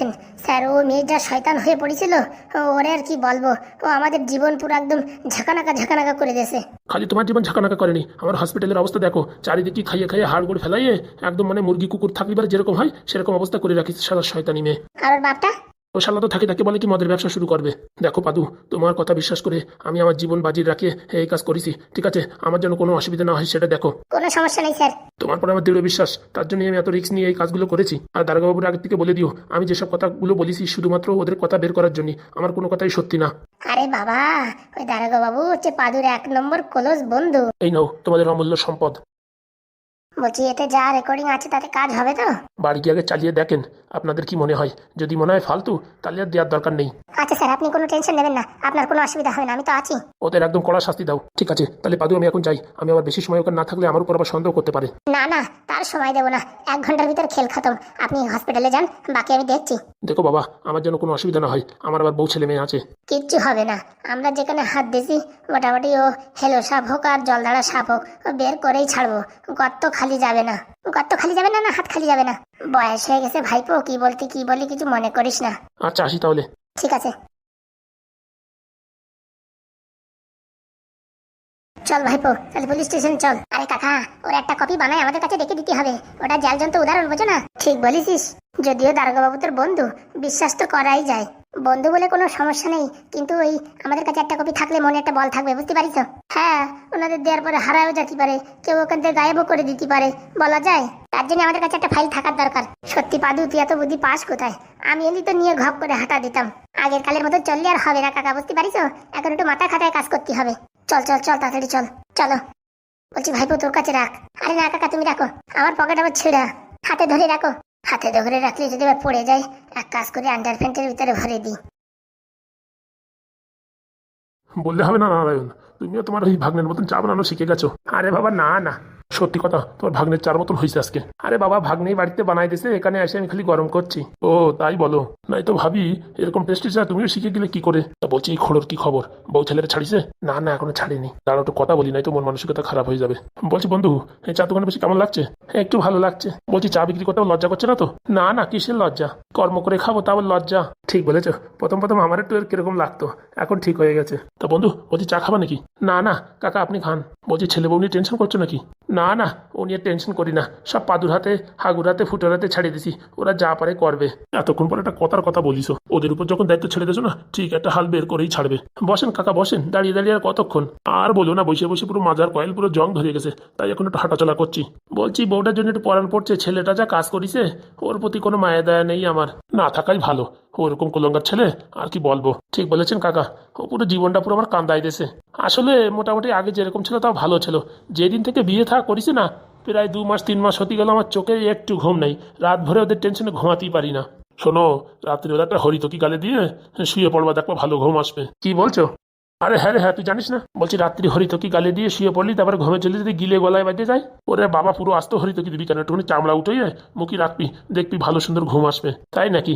করেছেন স্যার ও মেয়ে যা শয়তান হয়ে পড়েছিল। ওরে আর কি বলব ও আমাদের জীবন পুরো একদম ঝাঁকানাকা ঝাঁকানাকা করে দিয়েছে। খালি তোমার জীবন ঝাঁকানাকা করেনি আমার হসপিটালের অবস্থা দেখো চারিদিকে খাইয়ে খাইয়ে হাড় গোড় ফেলাইয়ে একদম মানে মুরগি কুকুর থাকলে পারে যেরকম হয় সেরকম অবস্থা করে রাখিস সারা শয়তানি মেয়ে। আর ওর বাপটা? তো থাকে তাকে বলে কি মদের ব্যবসা শুরু করবে? দেখো পাদু তোমার কথা বিশ্বাস করে আমি আমার জীবন বাজি রাখে এই কাজ করেছি ঠিক আছে? আমার জন্য কোনো অসুবিধা না হয় সেটা দেখো। কোনো সমস্যা নেই স্যার। তোমার পরে আমার দৃঢ় বিশ্বাস তার জন্য আমি এত রিস্ক নিয়ে এই কাজগুলো করেছি। আর দারোগাবুর আগে থেকে বলে দিও আমি যেসব কথাগুলো বলেছি শুধুমাত্র ওদের কথা বের করার জন্য আমার কোনো কথাই সত্যি না। আরে বাবা ওই দারোগা বাবু হচ্ছে পাদুর এক নম্বর ক্লোজ বন্ধু। এই নাও তোমাদের অমূল্য সম্পদ। বলছি এতে যা রেকর্ডিং আছে তাতে কাজ হবে তো? বাড়ি গিয়ে আগে চালিয়ে দেখেন আপনাদের কি মনে হয়? যদি মনে হয় ফালতু তাহলে আর দেওয়ার দরকার নেই। আচ্ছা স্যার আপনি কোনো টেনশন নেবেন না আপনার কোনো অসুবিধা হবে না আমি তো আছি। ওদের একদম কড়া শাস্তি দাও। ঠিক আছে তাহলে পাদু আমি এখন যাই। আমি আবার বেশি সময় ওখানে না থাকলে আমার উপর আবার সন্দেহ করতে পারে। না না তার সময় দেবো না। এক ঘণ্টার ভিতর খেল খতম। আপনি হসপিটালে যান বাকি আমি দেখছি। দেখো বাবা আমার জন্য কোনো অসুবিধা না হয় আমার আবার বউ ছেলে মেয়ে আছে। কিচ্ছু হবে না। আমরা যেখানে হাত দিছি মোটামুটি ও হেলো সাপ হোক আর জলদাড়া সাপ হোক বের করেই ছাড়বো। গর্ত খালি যাবে না। গর্ত খালি যাবে না না হাত খালি যাবে না। বয়স হয়ে গেছে ভাইপো কি বলতে কি বলি কিছু মনে করিস না। আচ্ছা আসি তাহলে। ঠিক আছে। চল ভাইপো, তাহলে পুলিশ স্টেশন চল। আরে কাকা, ওর একটা কপি বানায় আমাদের কাছে রেখে দিতে হবে। ওটা জাল জন্ত উদাহরণ, বোঝো না? ঠিক বলেছিস। যদিও দারোগা বাবু তোর বন্ধু, বিশ্বাস তো করাই যায়। বন্ধু বলে কোনো সমস্যা নেই, কিন্তু ওই আমাদের কাছে একটা কপি থাকলে মনে একটা বল থাকবে, বুঝতে পারিস হ্যাঁ ওনাদের দেওয়ার পরে হারায়ও যেতে পারে, কেউ ওখান থেকে গায়েবও করে দিতে পারে, বলা যায়। তার জন্য আমাদের কাছে একটা ফাইল থাকার দরকার। সত্যি পাদু, তুই এত বুদ্ধি পাস কোথায়? আমি এমনি তো নিয়ে ঘপ করে হাঁটা দিতাম। আগের কালের মতো চললে আর হবে না, কাকা, বুঝতে পারিস এখন একটু মাথা খাটায় কাজ করতে হবে। চল চল চল, তাড়াতাড়ি চল। চলো। বলছি, ভাইপো, তোর কাছে রাখ। আরে না, কাকা, তুমি রাখো। আমার পকেট আবার ছেঁড়া হাতে ধরে রাখো। হাতে ধরে রাখলে যদি এবার পড়ে যায়, এক কাজ করে আন্ডার প্যান্টের ভিতরে ভরে দিই। বললে হবে না, নারায়ণ। তুমিও তোমার ওই ভাগ্নের মতন চা বানানো শিখে গেছো। আরে বাবা, না না। সত্যি কথা, তোমার ভাগ্নের চার মতন হয়েছে আজকে। আরে বাবা, ভাগ্নেই বাড়িতে বানাই দিয়েছে এখানে এসে আমি খালি গরম করছি। ও, তাই বলো। নাই তো ভাবি, এরকম টেস্টি চা তুমিও শিখে গেলে কি করে? তা বলছি খোড়োর কি খবর? বউ ছেলেরা ছাড়িছে? না না, এখনও ছাড়িনি। দাঁড়াও, একটু কথা বলি নাই তো মন মানসিকতা খারাপ হয়ে যাবে। বলছি, বন্ধু, এই চা দোকানে বেশি কেমন লাগছে? হ্যাঁ একটু ভালো লাগছে। বলছি, চা বিক্রি করতেও লজ্জা করছে না তো? না না, কিসের লজ্জা? কর্ম করে খাব তা আবার লজ্জা। ঠিক বলেছ। প্রথম প্রথম আমার একটু কীরকম লাগতো। এখন ঠিক হয়ে গেছে। তা বন্ধু, বলছি, চা খাবা নাকি? না না, কাকা, আপনি খান। বলছি, ছেলে বউ নিয়ে টেনশন করছ নাকি? না না না ও নিয়ে টেনশন করি না। সব পাদুর হাতে, হাগুর হাতে, ফুটোর হাতে ছাড়িয়ে দিছি। ওরা যা পারে করবে। এতক্ষণ পরে একটা কথার কথা বলিস ওদের উপর যখন দায়িত্ব ছেড়ে দিয়েছ না, ঠিক একটা হাল বের করেই ছাড়বে। বসেন কাকা, বসেন। দাঁড়িয়ে দাঁড়িয়ে আর কতক্ষণ? আর বলো না বসে বসে পুরো মাজার কয়েল পুরো জং ধরে গেছে। তাই এখন একটু হাঁটাচলা করছি। বলছি, বউটার জন্য একটু পরাণ পড়ছে, ছেলেটা যা কাজ করিছে, ওর প্রতি কোনো মায়া দয়া নেই আমার। না থাকাই ভালো। ওরকম কলঙ্গার ছেলে, আর কি বলব? ঠিক বলেছেন কাকা। ও পুরো জীবনটা পুরো আমার কান্দাই দিয়েছে। আসলে মোটামুটি আগে যেরকম ছিল তাও ভালো ছিল। যেদিন থেকে বিয়ে থাকা করিছে না? প্রায় দু মাস, তিন মাস হতে গেল, আমার চোখে একটু ঘুম নেই। রাত ভরে ওদের টেনশনে ঘুমাতেই পারি না। শোনো রাত্রিবেলা একটা হরিতকি গালে দিয়ে শুয়ে পড়বা, দেখবা ভালো ঘুম আসবে। কি বলছো? আরে হ্যাঁ রে হ্যাঁ তুই জানিস না? বলছি রাত্রি হরিতকি গালে দিয়ে শুয়ে পড়লি, তারপরে ঘুমে চলে যদি গিলে গলায় বাজে যায়। ওরে বাবা, পুরো আস্ত হরিতকি দিবি কেন? একটুখানি চামড়া উঠে মুখি রাখবি, দেখবি ভালো সুন্দর ঘুম আসবে। তাই নাকি?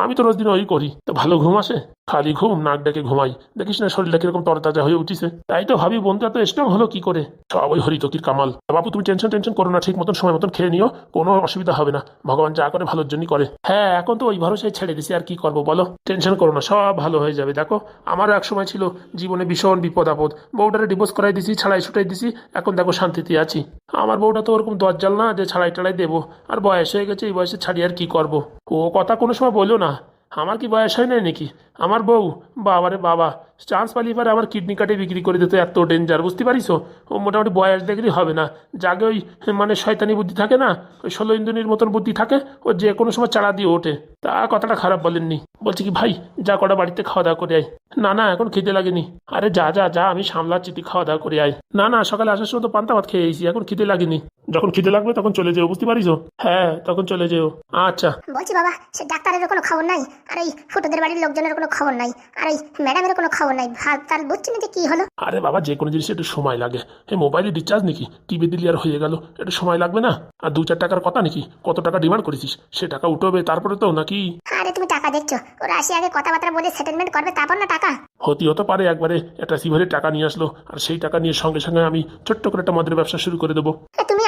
আমি তো রোজ দিন ওই করি। তো ভালো ঘুম আসে? খালি ঘুম, নাক ডেকে ঘুমাই। দেখিস না, শরীরটা কীরকম তরতাজা হয়ে উঠিছে। তাই তো ভাবি বন্ধু এত স্ট্রং হলো কি করে? সব ওই হরিতকির কামাল। বাবু, তুমি টেনশন টেনশন করো না, ঠিক মতন সময় মতন খেয়ে নিও। কোনো অসুবিধা হবে না। ভগবান যা করে ভালোর জন্যই করে। হ্যাঁ এখন তো ওই ভরসায় ছেড়ে দিছি, আর কি করব বলো? টেনশন করো না, সব ভালো হয়ে যাবে। দেখো, আমারও এক সময় ছিল জীবনে ভীষণ বিপদ আপদ। বউটারে ডিভোর্স করাই দিছি, ছাড়াই ছুটাই দিছি। এখন দেখো শান্তিতে আছি। আমার বউটা তো ওরকম দরজাল না যে ছাড়াই টাড়াই দেবো। আর বয়স হয়ে গেছে, এই বয়সে ছাড়ি আর কি করব? ও কথা কোনো সময় বলো না আমার কি বয়স হয় নাই নাকি? আমার বউ, বাবারে বাবা চান্স পালিয়ে পারে আমার কিডনি কাটে বিক্রি করে দিতে, এত ডেঞ্জার বুঝতে পারিস? ও মোটামুটি বয়স দেখলেই হবে না। যাকে ওই মানে শয়তানি বুদ্ধি থাকে না? ওই ষোলো ইন্দুনির মতন বুদ্ধি থাকে, ও যে কোনো সময় চাড়া দিয়ে ওঠে। তা কথাটা খারাপ বলেননি। বলছি কি, ভাই, যা কটা বাড়িতে খাওয়া দাওয়া করে আয়। না না, এখন খেতে লাগেনি। আরে যা যা যা, আমি সামলাচ্ছি, তুই খাওয়া দাওয়া করে আয়। না না, সকালে আসার সময় তো পান্তা ভাত খেয়ে এসেছি, এখন খিদে লাগেনি। যখন খিদে লাগবে তখন চলে যেও, বুঝতে পারিস? হ্যাঁ তখন চলে যেও। আচ্ছা। বলছি বাবা, সে ডাক্তারেরও কোনো খবর নাই? আর এই ফুটোদের বাড়ির লোকজনের কোনো খবর নাই। আর এই ম্যাডামেরও কোনো খবর নাই। ভাত তাল বুঝছি না যে কি হলো? আরে বাবা যে কোনো জিনিসে একটু সময় লাগে। হে মোবাইলে রিচার্জ নাকি? টিভি দিলে আর হয়ে গেল। একটু সময় লাগবে না? আর দু চার টাকার কথা নাকি? কত টাকা ডিমান্ড করেছিস? সে টাকা উঠবে তারপরে তো নাকি? আরে তুমি টাকা দেখছ? ওরা আসি আগে কথাবার্তা বলে সেটেলমেন্ট করবে তারপর না টাকা? হতে হতে পারে একবারে। একটা সিভারে টাকা নিয়ে আসলো। আর সেই টাকা নিয়ে সঙ্গে সঙ্গে আমি ছোট্ট করে একটা মদের ব্যবসা শুরু করে দেবো। তুমি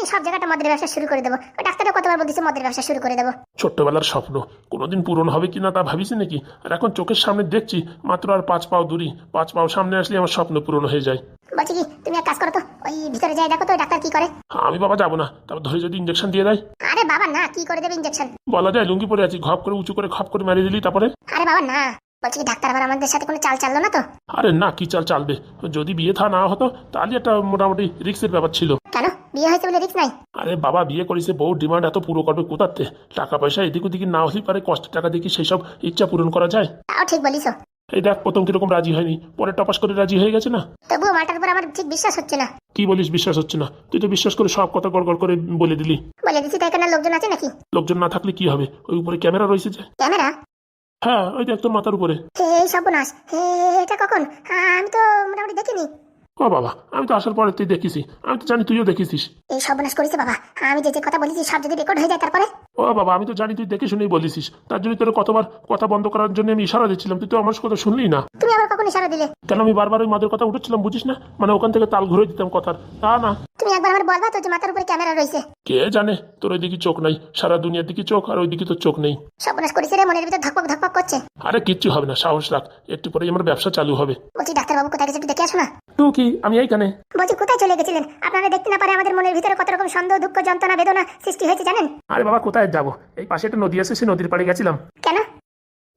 এখানেই সব জায়গাটা মদের ব্যবসা শুরু করে দেবো। ওই ডাক্তারও কতবার বলতেছে মদের ব্যবসা শুরু করে দেবো। ছোট্টবেলার স্বপ্ন। কোনোদিন পূরণ হবে কি না তা ভাবিস নাকি? আর এখন চোখের সামনে দেখছি মাত্র আর পাঁচ পাও দূরি পাঁচ পাও সামনে আসলে আমার স্বপ্ন পূরণ হয়ে যায়। বলছি কি তুমি এক কাজ করো তো ওই ভিতরে যাই দেখো তো ডাক্তার কি করে। আমি বাবা যাব না তারপর ধরে যদি ইঞ্জেকশন দিয়ে দেয়। আরে বাবা না কি করে দেবে ইঞ্জেকশন বলা যায় লুঙ্গি পরে আছি ঘপ করে উঁচু করে খপ করে মেরে দিলি তারপরে? আরে বাবা না বলছি কি ডাক্তার আবার আমাদের সাথে কোনো চাল চাললো না তো? আরে না কি চাল চালবে? যদি বিয়ে থা না হতো তাহলে একটা মোটামুটি রিক্সের ব্যাপার ছিল। কেন? বিয়ে হয়েছে বলে রিস্ক নাই। আরে বাবা বিয়ে করেছে বউ ডিমান্ড এত পুরো করবে কোথাতে টাকা পয়সা এদিক ওদিকে না হলেই পারে কষ্টের টাকা কি সেই সব ইচ্ছা পূরণ করা যায়? তাও ঠিক বলিস। এই দেখ প্রথম কীরকম রাজি হয়নি পরে টপাস করে রাজি হয়ে গেছে না? তবুও উপর আমার ঠিক বিশ্বাস হচ্ছে না। কি বলিস বিশ্বাস হচ্ছে না? তুই তো বিশ্বাস করে সব কথা গড় করে বলে দিলি। বলে দিচ্ছি তাই এখানে লোকজন আছে নাকি? লোকজন না থাকলে কি হবে? ওই উপরে ক্যামেরা রয়েছে যে। ক্যামেরা? হ্যাঁ ওই দেখ তোর মাথার উপরে। হে এই সর্বনাশ। হে এটা কখন? হ্যাঁ, আমি তো মোটামুটি দেখিনি। ও বাবা, আমি তো আসার পরে তুই দেখিসি আমি তো জানি তুইও দেখিসিস। এই সর্বনাশ করেছে বাবা। আমি যে যে কথা বলেছি সব যদি রেকর্ড হয়ে যায় তারপরে? ও বাবা আমি তো জানি তুই দেখে শুনেই বলিসিস তার জন্য তোর কতবার কথা বন্ধ করার জন্য আমি ইশারা দিচ্ছিলাম। তুই তো আমার কথা শুনলি না। তুমি আবার কখন ইশারা দিলে? কেন আমি বারবার ওই মাদের কথা উঠেছিলাম বুঝিস না? মানে ওখান থেকে তাল ঘুরে দিতাম কথার। তা না। তুমি একবার আমার বলবা তো যে মাথার উপরে ক্যামেরা রয়েছে। কে জানে? তোর ওই দিকে চোখ নাই। সারা দুনিয়ার দিকে চোখ আর ওই দিকে তোর চোখ নেই। সর্বনাশ করেছে রে মনের ভিতর ধকপক ধকপক করছে। আরে কিচ্ছু হবে না সাহস রাখ। একটু পরেই আমার ব্যবসা চালু হবে। বলছি ডাক্তারবাবু কোথায় গেছে একটু দেখে আসো না। তুই কি? আমি এইখানে। বলছি কোথায় চলে গেছিলেন? আপনারা দেখতে না পারে আমাদের মনের ভিতরে কত রকম সন্দেহ দুঃখ যন্ত্রণা বেদনা সৃষ্টি হয়েছে জানেন? আরে বাবা কোথায়? যাব। এই পাশে একটা নদী আছে সেই নদীর পাড়ে গেছিলাম। কেন?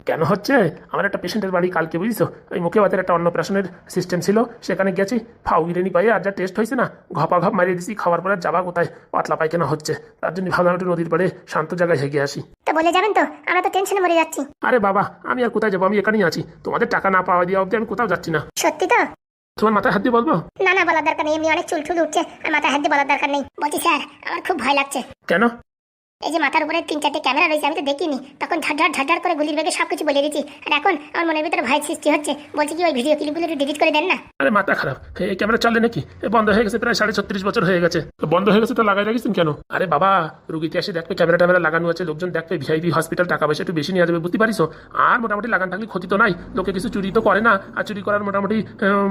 কেন হচ্ছে? আমার একটা পেশেন্টের বাড়ি কালকে বুঝিস ওই মুখে বাতের একটা অন্নপ্রাশনের সিস্টেম ছিল সেখানে গেছি ফাউ গিরেনি পাই আর যা টেস্ট হয়েছে না ঘপা ঘপ মারিয়ে দিছি খাওয়ার পরে যাবা কোথায়? পাতলা পায়খানা হচ্ছে। তার জন্য ভাবলাম একটু নদীর পাড়ে শান্ত জায়গায় হেগে আসি। তো বলে যাবেন তো আমরা তো টেনশনে মরে যাচ্ছি। আরে বাবা আমি আর কোথায় যাব? আমি এখানেই আছি। তোমাদের টাকা না পাওয়া দিয়ে অবধি আমি কোথাও যাচ্ছি না। সত্যি তো? তোমার মাথায় হাত দিয়ে বলব? না না বলার দরকার নেই। এমনি অনেক চুল টুল উঠছে আর মাথায় হাত দিয়ে বলার দরকার নেই। বলছি স্যার আমার খুব ভয় লাগছে। কেন? এই যে মাথার উপরে তিন চারটে ক্যামেরা রয়েছে আমি তো দেখিনি। তখন ঝাড় ঝাড় করে গুলির বেগে সবকিছু বলে দিচ্ছি আর এখন আমার মনের ভিতরে ভয় সৃষ্টি হচ্ছে। বলছি কি ওই ভিডিও ক্লিপগুলো একটু ডিলিট করে দেন না? আরে মাথা খারাপ। এই ক্যামেরা চলে নাকি? এ বন্ধ হয়ে গেছে প্রায় সাড়ে ছত্রিশ বছর হয়ে গেছে। তো বন্ধ হয়ে গেছে তো লাগাই রাখিস কেন? আরে বাবা রুগীতে এসে দেখবে ক্যামেরা ট্যামেরা লাগানো আছে লোকজন দেখবে ভিআইপি হসপিটাল টাকা পয়সা একটু বেশি নিয়ে যাবে বুঝতে পারিস আর মোটামুটি লাগান থাকলে ক্ষতি তো নাই। লোকে কিছু চুরি তো করে না। আর চুরি করার মোটামুটি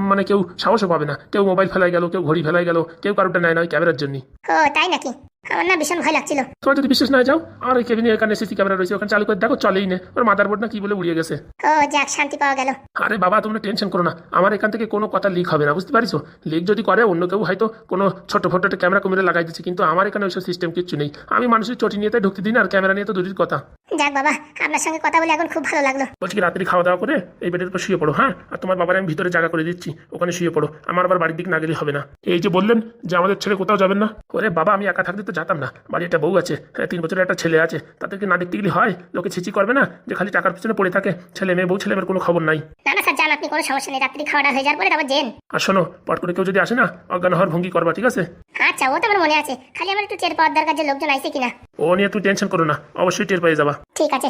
মানে কেউ সাহসও পাবে না। কেউ মোবাইল ফেলাই গেল কেউ ঘড়ি ফেলাই গেল কেউ কারোটা নেয় না ওই ক্যামেরার জন্য ও তাই নাকি? আমার না ভীষণ ভয় লাগছিল। তোমার যদি বিশ্বাস না যাও। আর ওই কেবিনে এখানে সিসি ক্যামেরা রয়েছে ওখানে চালু করে দেখো চলেই নে। ওর মাদার বোর্ড না কি বলে উড়িয়ে গেছে। ও যাক শান্তি পাওয়া গেল। আরে বাবা তোমরা টেনশন করো না। আমার এখান থেকে কোনো কথা লিক হবে না বুঝতে পারিস লিক যদি করে অন্য কেউ হয়তো কোনো ছোট ফটো একটা ক্যামেরা কুমিরে লাগাই দিচ্ছে কিন্তু আমার এখানে ওইসব সিস্টেম কিচ্ছু নেই। আমি মানুষের চটি নিয়ে তাই ঢুকতে দিই না আর ক্যামেরা নিয়ে তো দূরের কথা। যাক বাবা আপনার সঙ্গে কথা বলে এখন খুব ভালো লাগল। বলছি রাত্রি খাওয়া দাওয়া করে এই বেডের উপর শুয়ে পড়ো হ্যাঁ? আর তোমার বাবার আমি ভিতরে জায়গা করে দিচ্ছি ওখানে শুয়ে পড়ো। আমার আবার বাড়ির দিক না গেলে হবে না। এই যে বললেন যে আমাদের ছেলে কোথাও যাবেন না। ওরে বাবা আমি একা থাকতে তো যেতাম না। বাড়ি একটা বউ আছে হ্যাঁ তিন বছরের একটা ছেলে আছে। তাদেরকে না দেখতে গেলে হয়? লোকে ছিচি করবে না? যে খালি টাকার পিছনে পড়ে থাকে। ছেলে মেয়ে বউ ছেলে মেয়ের কোনো খবর নাই। না না স্যার যান আপনি কোনো সমস্যা নেই। রাত্রি খাওয়াটা হয়ে যাওয়ার পরে তারপর জেন আর শোনো পট করে কেউ যদি আসে না অজ্ঞান হওয়ার ভঙ্গি করবা ঠিক আছে? আচ্ছা ও তো আমার মনে আছে। খালি আমার একটু টের পাওয়ার দরকার যে লোকজন আইছে কিনা। ও নিয়ে তুই টেনশন করো না অবশ্যই টের পেয়ে যাবা। ঠিক আছে।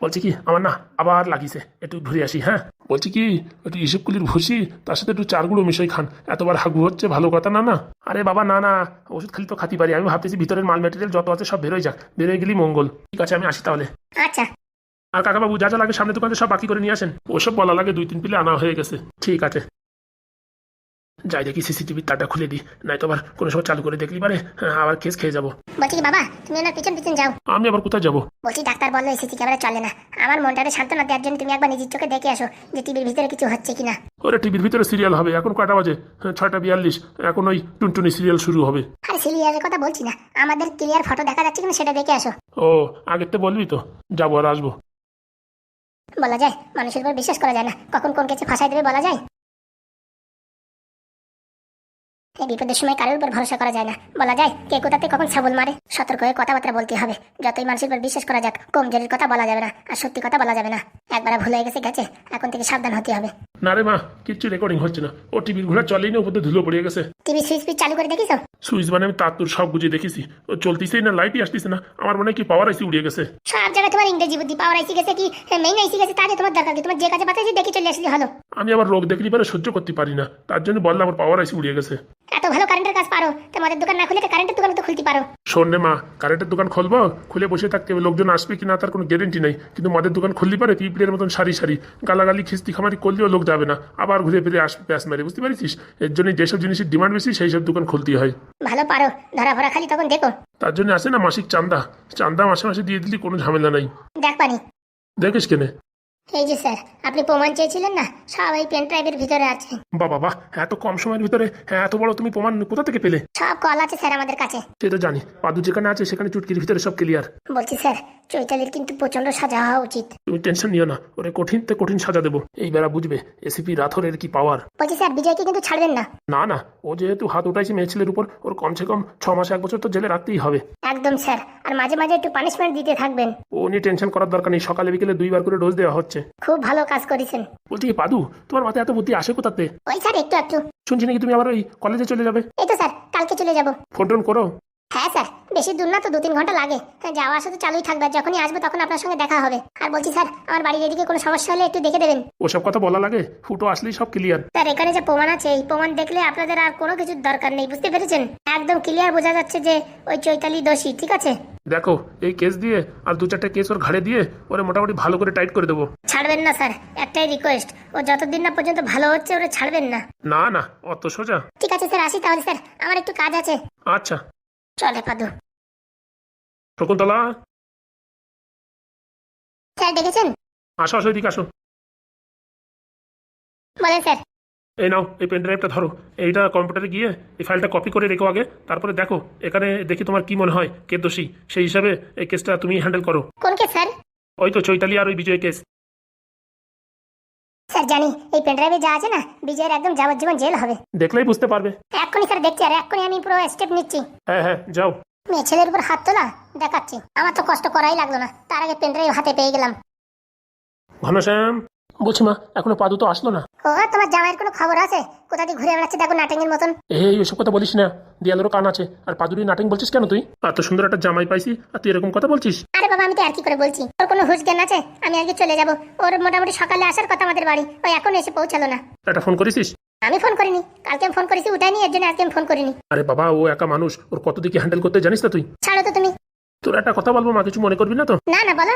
বলছি কি আমার না আবার লাগিছে একটু ঘুরে আসি হ্যাঁ? বলছি কি একটু ইসবকুলির ভুসি তার সাথে একটু চার চারগুলো মিশাই খান এতবার হাগু হচ্ছে ভালো কথা না না? আরে বাবা না না ওষুধ খালি তো খাতি পারি আমি ভাবতেছি ভিতরের মাল মেটেরিয়াল যত আছে সব বেরোয় যাক বেরোয় গেলি মঙ্গল। ঠিক আছে আমি আসি তাহলে। আচ্ছা। আর কাকাবাবু যা যা লাগে সামনে দোকানে সব বাকি করে নিয়ে আসেন। ওসব বলা লাগে দুই তিন পিলে আনা হয়ে গেছে। ঠিক আছে। যাই দেখি সিসিটিভির তারটা খুলে দিই নাই তো আবার কোনো সময় চালু করে দেখলি পারে হ্যাঁ, আবার কেস খেয়ে যাব। বলছি বাবা তুমি ওনার পিছন পিছন যাও। আমি আবার কোথায় যাব? বলছি ডাক্তার বলল সিসি ক্যামেরা চলে না। আমার মনটাকে সান্ত্বনা দেওয়ার জন্য তুমি একবার নিজের চোখে দেখে আসো যে টিভির ভিতরে কিছু হচ্ছে কিনা। ওরে টিভির ভিতরে সিরিয়াল হবে এখন কয়টা বাজে? হ্যাঁ, ছয়টা বিয়াল্লিশ এখন ওই টুনটুনি সিরিয়াল শুরু হবে। আরে সিরিয়ালের কথা বলছি না। আমাদের ক্লিয়ার ফটো দেখা যাচ্ছে কিনা সেটা দেখে আসো। ও আগে তো বলবি তো যাব আর আসব। বলা যায় মানুষের উপর বিশ্বাস করা যায় না। কখন কোন কিছু ফাঁসাই দেবে বলা যায়? এই বিপদের সময় কারোর উপর ভরসা করা যায় না। বলা যায়, কে কোথাতে কখন ছাবল মারে, সতর্ক হয়ে কথাবার্তা বলতে হবে। যতই মানুষের উপর বিশ্বাস করা যাক, কমজোরির কথা বলা যাবে না, আর সত্যি কথা বলা যাবে না। একবার ভুল হয়ে গেছে গেছে। এখন থেকে সাবধান হতে হবে। না রে মা কিচ্ছু রেকর্ডিং হচ্ছে না। ও টিভির ঘোড়া চলেই না উপরে ধুলো পড়ে গেছে। টিভি সুইচ পিচ চালু করে দেখিছো সুইচ মানে আমি তার তোর সব বুঝে দেখেছি। ও চলতিছেই না লাইটই আসতেছে না। আমার মনে হয় কি পাওয়ার আইসি উড়িয়ে গেছে। সব জায়গায় তোমার ইংরেজি বুদ্ধি পাওয়ার আইসি গেছে কি? মেইন আইসি গেছে তাহলে তোমার দরকার কি? তোমার যে কাজে বাতাসি দেখে চলে আসলে হলো আমি আবার রোগ দেখলি পরে সহ্য করতে পারি না। তার জন্য বললাম আমার পাওয়ার আইসি উড়িয়ে গেছে। এত ভালো কারেন্টের কাজ পারো। তো মদের দোকান না খুলে তো কারেন্টের দোকান তো খুলতে পারো। শোন রে মা কারেন্টের দোকান খুলবো? খুলে বসে থাকতে হবে। লোকজন আসবে কি না তার কোনো গ্যারেন্টি নেই। কিন্তু মদের দোকান খুললি পারে পিঁপড়ের মতন সারি সারি। গালাগালি খিস্তি খামারি করলেও লোক যাবে না। আবার ঘুরে ফিরে আসবে প্যাস মারি বুঝতে পারছিস? এর জন্য যেসব জিনিসের ডিমান্ড বেশি সেই সব দোকান খুলতে হয়। ভালো পারো ধরা ভরা খালি তখন দেখো। তার জন্য আসে না মাসিক চান্দা। চান্দা মাসে মাসে দিয়ে দিলি কোনো ঝামেলা নাই। দেখ পানি। দেখিস কেনে? এই যে স্যার আপনি প্রমাণ চেয়েছিলেন না? সব এই পেন ড্রাইভের ভিতরে আছে। বা বাবা এত কম সময়ের ভিতরে হ্যাঁ এত বড় তুমি প্রমাণ কোথা থেকে পেলে? সব কল আছে স্যার আমাদের কাছে। সে তো জানি পাদু যেখানে আছে সেখানে চুটকির ভিতরে সব ক্লিয়ার বলছি স্যার চৈতালির কিন্তু প্রচণ্ড সাজা হওয়া উচিত। তুমি টেনশন নিও না ওরে কঠিন তে কঠিন সাজা দেবো। এই বেড়া বুঝবে এসিপি রাথরের কি পাওয়ার বলছি স্যার বিজয়কে কিন্তু ছাড়বেন না। না না ও যেহেতু হাত উঠাইছে মেয়ে ছেলের উপর ওর কমসে কম ছ মাস এক বছর তো জেলে রাখতেই হবে। একদম স্যার আর মাঝে মাঝে একটু পানিশমেন্ট দিতে থাকবেন। ও নিয়ে টেনশন করার দরকার নেই সকালে বিকেলে দুইবার করে ডোজ দেওয়া হচ্ছে। খুব ভালো কাজ করেছেন। বলছি কি পাদু তোমার মাথায় এত বুদ্ধি আসে কোথাতে ওই স্যার একটু একটু। শুনছি নাকি তুমি আবার ওই কলেজে চলে যাবে? এই তো স্যার কালকে চলে যাব। ফোন টোন করো। হ্যাঁ স্যার বেশি দূর না তো দু তিন ঘণ্টা লাগে। হ্যাঁ যাওয়া আসা তো চালুই থাকবে যখনই আসবে তখন আপনার সঙ্গে দেখা হবে। আর বলছি স্যার আমার বাড়ির এদিকে কোনো সমস্যা হলে একটু দেখে দেবেন। ওসব কথা বলা লাগে ফুটো আসলেই সব ক্লিয়ার স্যার এখানে যে প্রমাণ আছে এই প্রমাণ দেখলে আপনাদের আর কোনো কিছুর দরকার নেই বুঝতে পেরেছেন? একদম ক্লিয়ার বোঝা যাচ্ছে যে ওই চৈতালি দোষী ঠিক আছে? দেখো এই কেস দিয়ে আর দু চারটে কেস ওর ঘাড়ে দিয়ে ওরে মোটামুটি ভালো করে টাইট করে দেবো। ছাড়বেন না স্যার। একটাই রিকোয়েস্ট ও যতদিন না পর্যন্ত ভালো হচ্ছে ওরা ছাড়বেন না। না না অত সোজা। ঠিক আছে স্যার আসি তাহলে স্যার। আমার একটু কাজ আছে। আচ্ছা। চলে পাদু। শকুন্তলা? স্যার ডেকেছেন? আসো আসো এদিকে আসো। বলেন স্যার। এই নাও এই পেন ড্রাইভটা ধরো। এইটা কম্পিউটারে গিয়ে এই ফাইলটা কপি করে রেখো আগে তারপরে দেখো এখানে দেখি তোমার কি মনে হয় কে দোষী? সেই হিসাবে এই কেসটা তুমি হ্যান্ডেল করো। কোন কে স্যার ওই তো চৈতালি আর ওই বিজয় কেস স্যার জানি। এই পেনড্রাইভে যা আছে না বিজয়ের একদম যাবজ্জীবন জেল হবে। দেখলেই বুঝতে পারবে। এক্ষুনি স্যার দেখছি আর এক্ষুনি আমি পুরো স্টেপ নিচ্ছি। হ্যাঁ হ্যাঁ যাও। মেয়ে ছেলের উপর হাত তোলা দেখাচ্ছি। আমার তো কষ্ট করাই লাগল না। তার আগে পেনড্রাইভ হাতে পেয়ে গেলাম। ঘনশ্যাম বলছি মা এখনও পাদু তো আসলো না। ও তোমার জামাইয়ের কোনো খবর আছে? কোথা দিয়ে ঘুরে বেড়াচ্ছে দেখো নাটেঙ্গের মতন। এই ওইসব কথা বলিস না। দিয়ালেরও কান আছে। আর পাদুরি নাটিং বলছিস কেন তুই? এত সুন্দর একটা জামাই পাইছি আর তুই এরকম কথা বলছিস? আরে বাবা আমি তো আর কি করে বলছি? ওর কোনো হুশ জ্ঞান আছে? আমি আগে চলে যাব। ওর মোটামুটি সকালে আসার কথা আমাদের বাড়ি। ওই এখন এসে পৌঁছালো না। একটা ফোন করেছিস? আমি ফোন করিনি। কালকে আমি ফোন করেছি উঠাইনি এর জন্য আজকে আমি ফোন করিনি। আরে বাবা ও একা মানুষ। ওর কত দিকে হ্যান্ডেল করতে জানিস না তুই? ছাড়ো তো তুমি। তোর একটা কথা বলব মা কিছু মনে করবি না তো? না না বলো।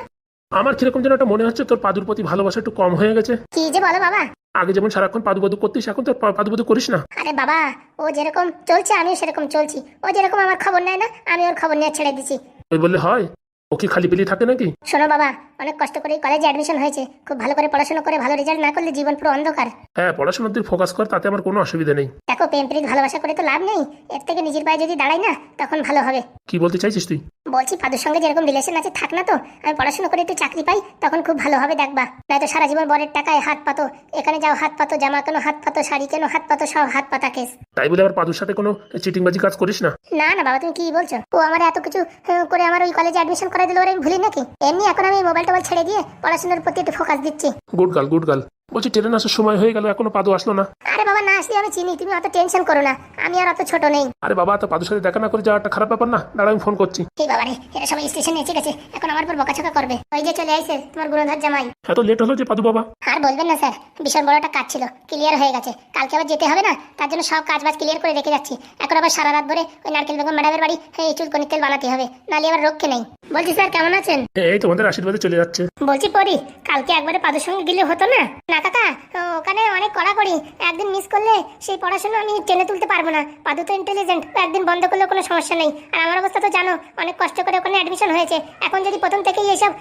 আমার কীরকম যেন একটা মনে হচ্ছে তোর পাদুর প্রতি ভালোবাসা একটু কম হয়ে গেছে। কি যে বলো বাবা। আগে যেমন সারাক্ষণ পাদু পাদু করতিস এখন তো পাদু পাদু করিস না। আরে বাবা ও যেরকম চলছে আমিও সেরকম চলছি। ও যেরকম আমার খবর নেয় না আমি ওর খবর নিয়ে ছেড়ে দিছি। ওই বললে হয়? ও কি খালি পেলি থাকে নাকি? শোনো বাবা অনেক কষ্ট করে কলেজে অ্যাডমিশন হয়েছে। খুব ভালো করে পড়াশোনা করে ভালো রেজাল্ট না করলে জীবন পুরো অন্ধকার। হ্যাঁ পড়াশোনার দিকে ফোকাস কর তাতে আমার কোনো অসুবিধা নেই। দেখো প্রেম প্রীত ভালোবাসা করে তো লাভ নেই। এর থেকে নিজের পায়ে যদি দাঁড়াই না তখন ভালো হবে। কি বলতে চাইছিস তুই? বলছি পাদুর সঙ্গে যেরকম রিলেশন আছে থাক না তো। আমি পড়াশোনা করে একটু চাকরি পাই তখন খুব ভালো হবে দেখবা। নয়তো সারা জীবন বরের টাকায় হাত পাতো। এখানে যাও হাত পাতো জামা কেন হাত পাতো শাড়ি কেন হাত পাতো সব হাত পাতা কেস। তাই বলে আবার পাদুর সাথে কোনো চিটিংবাজি কাজ করিস না? না না বাবা তুমি কি বলছো? ও আমার এত কিছু করে আমার ওই কলেজে অ্যাডমিশন করে দিল ওর আমি ভুলি নাকি? এমনি এখন আমি মোবাইল টোবাইল ছেড়ে দিয়ে পড়াশোনার প্রতি একটু ফোকাস দিচ্ছি। গুড গার্ল গুড গার্ল বলছি ট্রেন আসার সময় হয়ে গেল এখনও পাদু আসলো না। আরে বাবা না আসলে আমি চিনি তুমি অত টেনশন করো না। আমি আর অত ছোট নেই। আরে বাবা তো পাদুর সাথে দেখা না করে যাওয়াটা খারাপ ব্যাপার না? দাঁড়া আমি ফোন করছি। এই বাবা রে এরা সবাই স্টেশনে এসে গেছে এখন আমার উপর বকাছকা করবে। ওই যে চলে আইছে তোমার গুণধর জামাই। এত লেট হলো যে পাদু বাবা। আর বলবেন না স্যার ভীষণ বড় একটা কাজ ছিল। ক্লিয়ার হয়ে গেছে। কালকে আবার যেতে হবে না? তার জন্য সব কাজ বাজ ক্লিয়ার করে রেখে যাচ্ছি। এখন আবার সারা রাত ধরে ওই নারকেল বেগম ম্যাডামের বাড়ি এই চুলকনির তেল বানাতে হবে। নালে আবার রক্ষে নেই। বলছি স্যার কেমন আছেন? এই তোমাদের আশীর্বাদে চলে যাচ্ছে। বলছি পরি কালকে একবারে পাদের সঙ্গে গেলে হতো না কাকা ওখানে অনেক কড়াকড়ি। একদিন মিস করলে সেই পড়াশোনা আমি টেনে তুলতে পারব না। পাদু তো ইন্টেলিজেন্ট একদিন বন্ধ করলে কোনো সমস্যা নেই। আর আমার অবস্থা তো জানো, অনেক কষ্ট করে ওখানে অ্যাডমিশন হয়েছে। এখন যদি প্রথম থেকেই এসব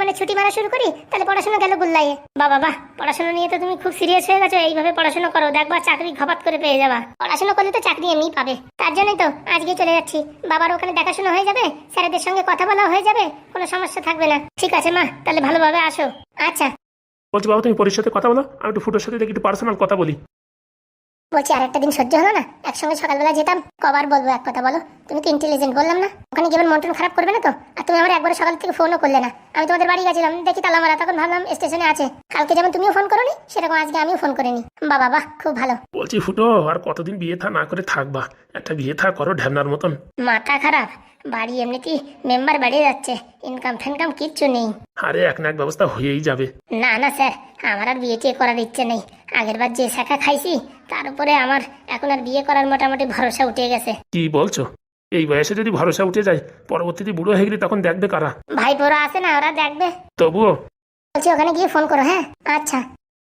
মানে ছুটি মারা শুরু করি, তাহলে পড়াশোনা গেল গুল্লাইয়ে। বাবা বাহ পড়াশোনা নিয়ে তো তুমি খুব সিরিয়াস হয়ে গেছো। এইভাবে পড়াশোনা করো দেখবা চাকরি ঘপাত করে পেয়ে যাবা। পড়াশোনা করলে তো চাকরি এমনি পাবে। তার জন্যই তো আজকে চলে যাচ্ছি। বাবার ওখানে দেখাশোনা হয়ে যাবে, স্যারেদের সঙ্গে কথা বলা হয়ে যাবে, কোনো সমস্যা থাকবে না। ঠিক আছে, মা, তাহলে ভালোভাবে আসো। আচ্ছা। বলছি বাবা তুমি পরির সাথে কথা বলো আমি একটু ফুটোর সাথে দেখি একটু পার্সোনাল কথা বলি। বলছি আর একটা দিন সহ্য হলো না? একসঙ্গে সকালবেলা যেতাম কবার বলব এক কথা বলো? তুমি তো ইন্টেলিজেন্ট বললাম না? ওখানে গিয়ে মন টন খারাপ করবে না তো? আর তুমি আমার একবার সকাল থেকে ফোনও করলে না। আমি তোমাদের বাড়ি গেছিলাম দেখি তালা মারা তখন ভাবলাম স্টেশনে আছে। কালকে যেমন তুমিও ফোন করোনি সেরকম আজকে আমিও ফোন করিনি। বাবা বাহ খুব ভালো। বলছি ফুটো আর কতদিন বিয়ে থা না করে থাকবা? একটা বিয়ে থা করো ঢ্যাবনার মতন। মাথা খারাপ। বাড়ি এমনিতেই মেম্বার বেড়ে যাচ্ছে। ইনকাম ফিনকাম কিচ্ছু নেই। আরে এক না এক ব্যবস্থা হয়েই যাবে। না না স্যার আমার আর বিয়ে টিয়ে করার ইচ্ছে নেই। আগের বার যে শাখা খাইছি তার উপরে আমার এখন আর বিয়ে করার মোটামুটি ভরসা উঠে গেছে। কি বলছো? এই বয়সে যদি ভরসা উঠে যায় পরবর্তীতে বুড়ো হয়ে গেলে তখন দেখবে কারা? ভাই পোরা আছে না ওরা দেখবে। তবুও বলছি ওখানে গিয়ে ফোন করো হ্যাঁ? আচ্ছা।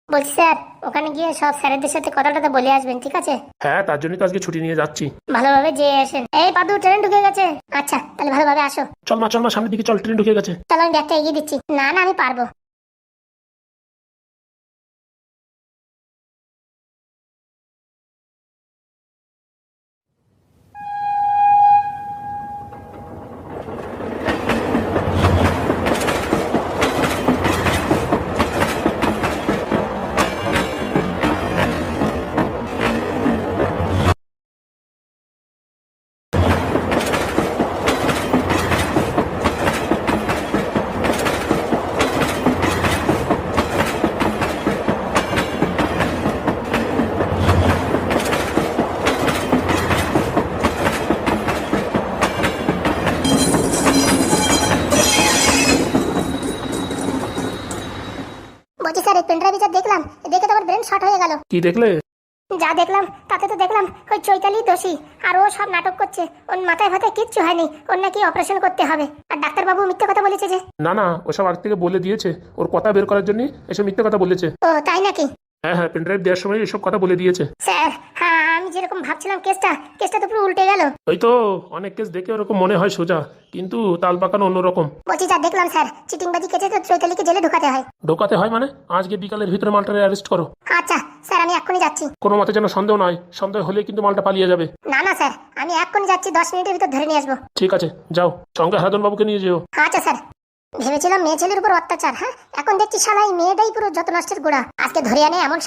বলছি স্যার ওখানে গিয়ে সব স্যারেদের সাথে কথাটাতে বলে আসবেন ঠিক আছে? হ্যাঁ তার জন্যই তো আজকে ছুটি নিয়ে যাচ্ছি। ভালোভাবে যেয়ে আসেন। এই পাদু ট্রেন ঢুকে গেছে। আচ্ছা তাহলে ভালোভাবে আসো। চল মা চল মা সামনের দিকে চল ট্রেন ঢুকে গেছে। চলো আমি ব্যাগটা এগিয়ে দিচ্ছি। না না আমি পারব। গেল। কি দেখলে? যা দেখলাম তাতে তো দেখলাম ওই চৈতালি দোষী। আর ও সব নাটক করছে। ওর মাথায় ফাতায় কিচ্ছু হয়নি। ওর নাকি অপারেশন করতে হবে। আর ডাক্তারবাবু মিথ্যে কথা বলেছে যে না না ওসব আগ থেকে বলে দিয়েছে। ওর কথা বের করার জন্য এসব মিথ্যে কথা বলেছে। ও তাই নাকি? হ্যাঁ হ্যাঁ পেনড্রাইভ দেওয়ার সময় এসব কথা বলে দিয়েছে। স্যার হ্যাঁ যেরকম ভাবছিলাম কেসটা কেসটা তো পুরো উল্টে গেল। ওই তো অনেক কেস দেখে ওরকম মনে হয় সোজা কিন্তু তাল পাকানো অন্যরকম। বলছি যা দেখলাম স্যার চিটিংবাজি কেসে তো চৈতালিকে জেলে ঢোকাতে হয়। ঢোকাতে হয় মানে? আজকে বিকালের ভিতরে মালটারে অ্যারেস্ট করো। আচ্ছা স্যার আমি এক্ষুনি যাচ্ছি। কোনো মতে যেন সন্দেহ নয় সন্দেহ হলে কিন্তু মালটা পালিয়ে যাবে। না না স্যার আমি এক্ষুনি যাচ্ছি দশ মিনিটের ভিতর ধরে নিয়ে আসব। ঠিক আছে যাও সঙ্গে হারাধন বাবুকে নিয়ে যেও। আচ্ছা স্যার। ভেবেছিলাম মেয়ে ছেলের উপর অত্যাচার হ্যাঁ? এখন দেখছি শালা এই মেয়েটাই পুরো যত নষ্টের গোড়া। আজকে ধরে আনে এমন